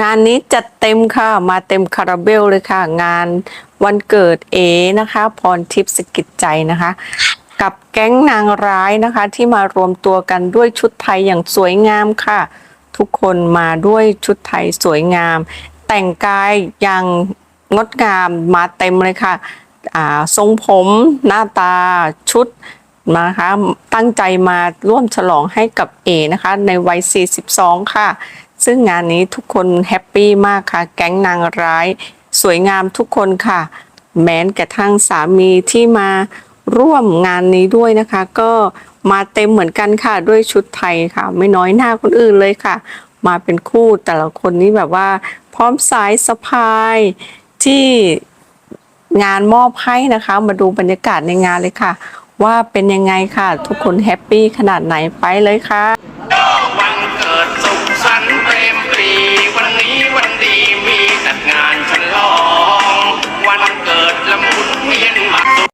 งานนี้จัดเต็มค่ะมาเต็มคาราเบลเลยค่ะ งานวันเกิดเอนะคะ พรทิพย์สกิจใจนะคะ กับแก๊งนางร้ายนะคะ ที่มารวมตัวกันด้วยชุดไทยอย่างสวยงามค่ะ ทุกคนมาด้วยชุดไทยสวยงาม แต่งกายอย่างงดงามมาเต็มเลยค่ะทรงผมหน้าตาชุดนะคะตั้งใจมาร่วมฉลองให้กับเอนะคะ ในวัย 42 ค่ะ ซึ่งงานนี้ทุกคนแฮปปี้มากค่ะ แก๊งนางร้าย สวยงามทุกคนค่ะ แม้นกระทั่งสามีที่มาร่วมงานนี้ด้วยนะคะ ก็มาเต็มเหมือนกันค่ะ ด้วยชุดไทยค่ะ ไม่น้อยหน้าคนอื่นเลยค่ะ มาเป็นคู่แต่ละคนนี้แบบว่า พร้อมสายสะพายที่งานมอบให้นะคะ มาดูบรรยากาศในงานเลยค่ะ ว่าเป็นยังไงค่ะ ทุกคนแฮปปี้ขนาดไหนไปเลยค่ะ